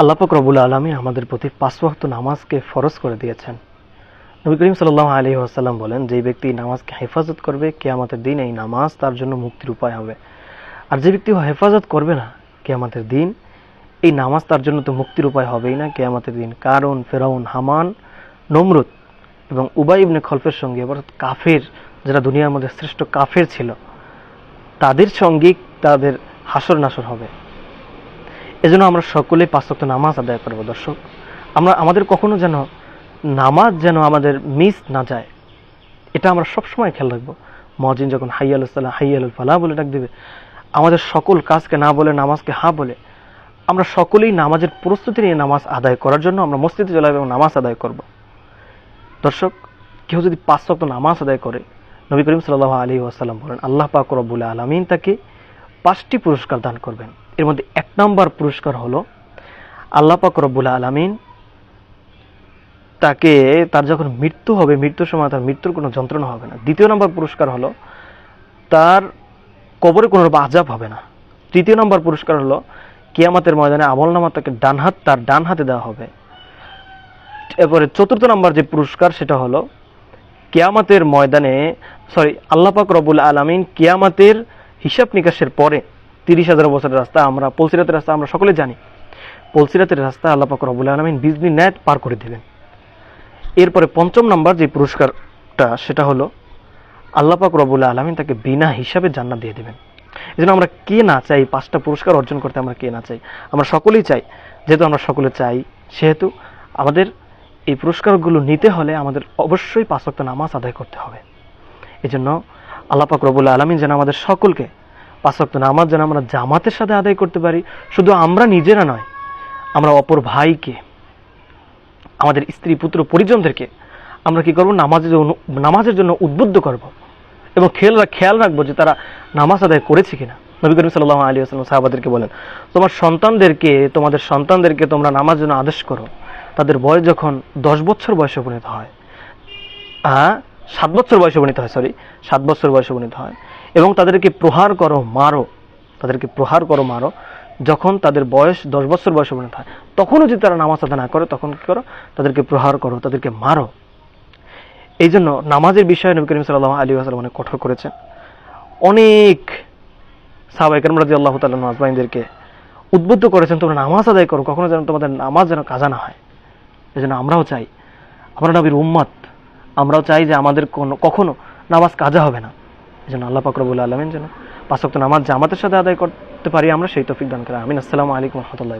আল্লাহ পাক রবুল আলমী আমাদের প্রতি পাঁচ ওয়াক্ত নামাজকে ফরজ করে দিয়েছেন। নবী করিম সাল্লাহ আলী আসাল্লাম বলেন, যে ব্যক্তি নামাজকে হেফাজত করবে, কেয়ামতের দিন এই নামাজ তার জন্য মুক্তির উপায় হবে। আর যে ব্যক্তি হেফাজত করবে না, কেয়ামতের দিন এই নামাজ তার জন্য তো মুক্তির উপায় হবেই না। কেয়ামতের দিন কারণ ফেরাউন, হামান, নমরুদ এবং উবাই ইবনে খলফের সঙ্গে, অর্থাৎ কাফের, যারা দুনিয়ার মধ্যে শ্রেষ্ঠ কাফের ছিল, তাদের সঙ্গে তাদের হাসর নাসর হবে। এজন্য আমরা সকলে পাঁচক্ত নামাজ আদায় করব, দর্শক। আমরা, আমাদের কখনো যেন নামাজ যেন আমাদের মিস না যায়, এটা আমরা সবসময় খেয়াল রাখব। মজিন যখন হাইয়াল সাল্লাহ হাইয়াল ফালাহ বলে ডাক দেবে, আমাদের সকল কাজকে না বলে, নামাজকে হা বলে, আমরা সকলেই নামাজের প্রস্তুতি নিয়ে নামাজ আদায় করার জন্য আমরা মসজিদে চলে এবং নামাজ আদায় করব। দর্শক, কেউ যদি পাঁচ শক্ত নামাজ আদায় করে, নবী করিম সাল্লাহ আলী আসাল্লাম বলেন, আল্লাহ পাক রব্বুল আলমিন তাকে পাঁচটি পুরস্কার দান করবেন। এর মধ্যে এক নম্বর পুরস্কার হলো আল্লাহ পাক রব্বুল আলমিন তাকে, তার যখন মৃত্যু হবে মৃত্যুর সময় তার মৃত্যুর কোনো যন্ত্রণা হবে না। দ্বিতীয় নম্বর পুরস্কার হলো তার কবরে কোনো আজাব হবে না। তৃতীয় নম্বর পুরস্কার হলো কিয়ামাতের ময়দানে আমল নামা তাকে ডান হাত, তার ডান হাতে দেওয়া হবে। এরপরে চতুর্থ নম্বর যে পুরস্কার, সেটা হলো কিয়ামাতের ময়দানে, সরি আল্লাপাক রবুল আলমিন কিয়ামাতের হিসাব নিকাশের পরে তিরিশ হাজার বছরের রাস্তা আমরা, পলসিরাতের রাস্তা আমরা সকলে জানি। পলসিরাতের রাস্তা আল্লাপাক রবুল আলমিন বিজলি ন্যাট পার করে দেবেন এরপরে পঞ্চম নম্বর যে পুরস্কারটা, সেটা হলো আল্লাপাক রবুল আলমিন তাকে বিনা হিসাবে জান্নাত দিয়ে দেবেন। এই জন্য আমরা কে না চাই পাঁচটা পুরস্কার অর্জন করতে আমরা কে না চাই? আমরা সকলেই চাই, যেহেতু আমরা সকলে চাই, সেহেতু আমাদের এই পুরস্কারগুলো নিতে হলে আমাদের অবশ্যই পাঁচ নামাজ আদায় করতে হবে। এই জন্য আল্লাপাক রবুল্লা আলমিন যেন আমাদের সকলকে পাঁচ ওয়াক্ত নামাজ যেন আমরা জামাতের সাথে আদায় করতে পারি। শুধু আমরা নিজেরা নয়, আমরা অপর ভাইকে, আমাদের স্ত্রী, পুত্র, পরিজনদেরকে আমরা কি করব? নামাজের জন্য নামাজের জন্য উদ্বুদ্ধ করব এবং খেয়াল খেয়াল রাখব যে তারা নামাজ আদায় করেছে কিনা। নবী করিম সাল্লাহ আলী আসলাম সাহাবাদেরকে বলেন, তোমার সন্তানদেরকে, তোমাদের সন্তানদেরকে তোমরা নামাজ জন্য আদেশ করো। তাদের বয়স যখন দশ বছর বয়সে উপনীত হয় হ্যাঁ সাত বছর বয়সে উপনীত হয় সরি সাত বছর বয়সে উপনীত হয়। এবং তাদেরকে প্রহার করো, মারো। তাদেরকে প্রহার করো, মারো। যখন তাদের বয়স দশ বছর বয়সে উপনীত হয়, তখনও যদি তারা নামাজ আদা না করে, তখন কী করো? তাদেরকে প্রহার করো, তাদেরকে মারো। এই জন্য নামাজের বিষয়ে নবী করিম সাল্লাহ আলী আসালাম অনেক কঠোর করেছেন। অনেক সাহাবাইকার রাজি আল্লাহ তাল্লাহ আজমাইনদেরকে উদ্বুদ্ধ করেছেন, তোমরা নামাজ আদায় করো, কখনো যেন তোমাদের নামাজ যেন কাজা না হয়। এই জন্য আমরাও চাই, আমরা নবীর উম্মাত, আমরাও চাই যে আমাদের কোনো, কখনো নামাজ কাজা হবে না। এই জন্য আল্লাহ পাকরবুল আলমিন যেন পাঁচক্ত নামাজ জামাতের সাথে আদায় করতে পারি, আমরা সেই তফিক দান করে। আমিন। আসসালামু আলাইকুম রহমতুল্লাহ